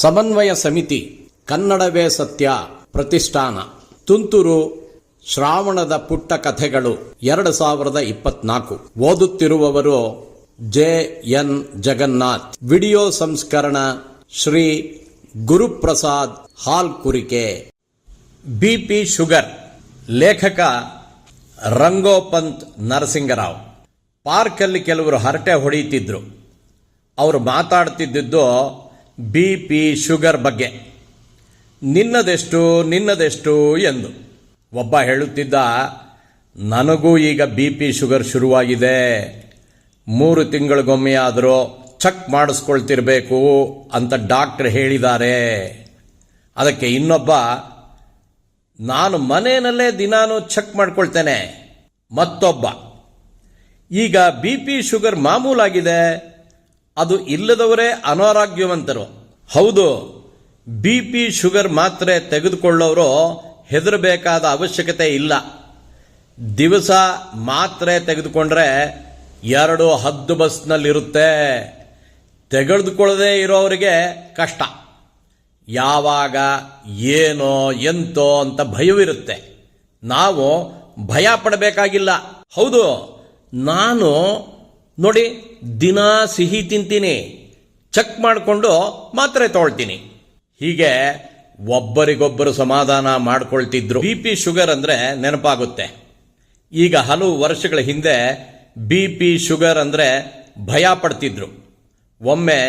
ಸಮನ್ವಯ ಸಮಿತಿ, ಕನ್ನಡವೇ ಸತ್ಯ ಪ್ರತಿಷ್ಠಾನ. ತುಂತುರು ಶ್ರಾವಣದ ಪುಟ್ಟ ಕಥೆಗಳು ಎರಡು ಸಾವಿರದ ಇಪ್ಪತ್ನಾಲ್ಕು. ಓದುತ್ತಿರುವವರು ಜೆ ಎನ್ ಜಗನ್ನಾಥ್. ವಿಡಿಯೋ ಸಂಸ್ಕರಣ Shri Guruprasad Hal Kurike B P sugar, ಲೇಖಕ ರಂಗೋಪಂತ್ ನರಸಿಂಗರಾವ್. ಪಾರ್ಕಲ್ಲಿ ಕೆಲವರು ಹರಟೆ ಹೊಡೆಯುತ್ತಿದ್ರು. ಅವರು ಮಾತಾಡ್ತಿದ್ದಿದ್ದು ಬಿ ಪಿ ಶುಗರ್ ಬಗ್ಗೆ. ನಿನ್ನದೆಷ್ಟು ನಿನ್ನದೆಷ್ಟು ಎಂದು. ಒಬ್ಬ ಹೇಳುತ್ತಿದ್ದ, ನನಗೂ ಈಗ ಬಿ ಪಿ ಶುಗರ್ ಶುರುವಾಗಿದೆ. ಮೂರು ತಿಂಗಳಿಗೊಮ್ಮೆಯಾದರೂ ಚೆಕ್ ಮಾಡಿಸ್ಕೊಳ್ತಿರ್ಬೇಕು ಅಂತ ಡಾಕ್ಟರ್ ಹೇಳಿದ್ದಾರೆ. ಅದಕ್ಕೆ ಇನ್ನೊಬ್ಬ, ನಾನು ಮನೆಯಲ್ಲೇ ದಿನಾನು ಚೆಕ್ ಮಾಡ್ಕೊಳ್ತೇನೆ. ಮತ್ತೊಬ್ಬ, ಈಗ ಬಿ ಪಿ ಶುಗರ್ ಮಾಮೂಲಾಗಿದೆ. ಅದು ಇಲ್ಲದವರೇ ಅನಾರೋಗ್ಯವಂತರು. ಹೌದು, ಬಿ ಪಿ ಶುಗರ್ ಮಾತ್ರೆ ತೆಗೆದುಕೊಳ್ಳೋರು ಹೆದರಬೇಕಾದ ಅವಶ್ಯಕತೆ ಇಲ್ಲ. ದಿವಸ ಮಾತ್ರೆ ತೆಗೆದುಕೊಂಡ್ರೆ ಎರಡು ಹದ್ದು ಬಸ್ನಲ್ಲಿರುತ್ತೆ. ತೆಗೆದುಕೊಳ್ಳದೇ ಇರೋವರಿಗೆ ಕಷ್ಟ. ಯಾವಾಗ, ಏನೋ, ಎಂತೋ ಅಂತ ಭಯವಿರುತ್ತೆ. ನಾವು ಭಯ ಪಡಬೇಕಾಗಿಲ್ಲ. ಹೌದು, ನಾನು ನೋಡಿ, ದಿನ ಸಿಹಿ ತಿಂತೀನಿ, ಚೆಕ್ ಮಾಡಿಕೊಂಡು ಮಾತ್ರೆ ತಗೊಳ್ತೀನಿ. ಹೀಗೆ ಒಬ್ಬರಿಗೊಬ್ಬರು ಸಮಾಧಾನ ಮಾಡ್ಕೊಳ್ತಿದ್ರು. ಬಿ ಪಿ ಶುಗರ್ ಅಂದ್ರೆ ನೆನಪಾಗುತ್ತೆ. ಈಗ ಹಲವು ವರ್ಷಗಳ ಹಿಂದೆ ಬಿ ಪಿ ಶುಗರ್ ಅಂದ್ರೆ ಭಯ ಪಡ್ತಿದ್ರು. ಒಮ್ಮೆ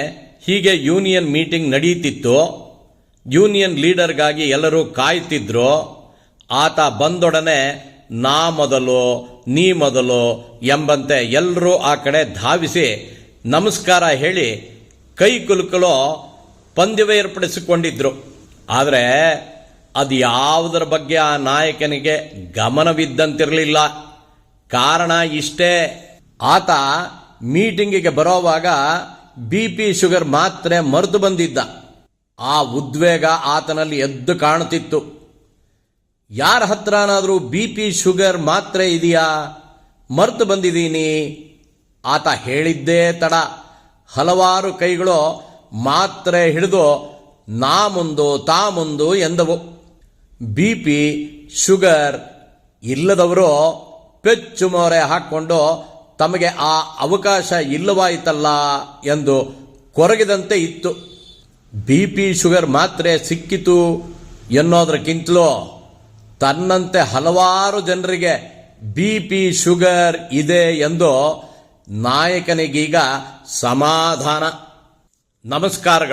ಹೀಗೆ ಯೂನಿಯನ್ ಮೀಟಿಂಗ್ ನಡೀತಿತ್ತು. ಯೂನಿಯನ್ ಲೀಡರ್ಗಾಗಿ ಎಲ್ಲರೂ ಕಾಯ್ತಿದ್ರು. ಆತ ಬಂದೊಡನೆ ನಾ ಮೊದಲು, ನೀ ಮೊದಲು ಎಂಬಂತೆ ಎಲ್ಲರೂ ಆ ಕಡೆ ಧಾವಿಸಿ ನಮಸ್ಕಾರ ಹೇಳಿ ಕೈ ಕುಲುಕಲು ಪಂದ್ಯವೇ ಏರ್ಪಡಿಸಿಕೊಂಡಿದ್ರು. ಆದರೆ ಅದು ಯಾವುದರ ಬಗ್ಗೆ ಆ ನಾಯಕನಿಗೆ ಗಮನವಿದ್ದಂತಿರಲಿಲ್ಲ. ಕಾರಣ ಇಷ್ಟೇ, ಆತ ಮೀಟಿಂಗಿಗೆ ಬರೋವಾಗ ಬಿ ಪಿ ಶುಗರ್ ಮಾತ್ರೆ ಮರೆತು ಬಂದಿದ್ದ. ಆ ಉದ್ವೇಗ ಆತನಲ್ಲಿ ಎದ್ದು ಕಾಣುತ್ತಿತ್ತು. ಯಾರ ಹತ್ರನಾದರೂ ಬಿ ಪಿ ಶುಗರ್ ಮಾತ್ರೆ ಇದೆಯಾ? ಮರೆತು ಬಂದಿದ್ದೀನಿ. ಆತ ಹೇಳಿದ್ದೇ ತಡ. ಹಲವಾರು ಕೈಗಳು ಮಾತ್ರೆ ಹಿಡಿದು ನಾ ಮುಂದು ತಾ ಮುಂದು ಎಂದವು. ಬಿ ಪಿ ಶುಗರ್ ಇಲ್ಲದವರು ಪೆಚ್ಚು ಮೊರೆ ಹಾಕ್ಕೊಂಡು ತಮಗೆ ಆ ಅವಕಾಶ ಇಲ್ಲವಾಯಿತಲ್ಲ ಎಂದು ಕೊರಗಿದಂತೆ ಇತ್ತು. ಬಿ ಪಿ ಶುಗರ್ ಮಾತ್ರೆ ಸಿಕ್ಕಿತು ಎನ್ನೋದಕ್ಕಿಂತಲೂ ತನ್ನಂತೆ ಹಲವಾರು ಜನರಿಗೆ ಬಿ ಪಿ ಶುಗರ್ ಇದೆ ಎಂದು ನಾಯಕನಿಗೀಗ ಸಮಾಧಾನ. ನಮಸ್ಕಾರಗಳು.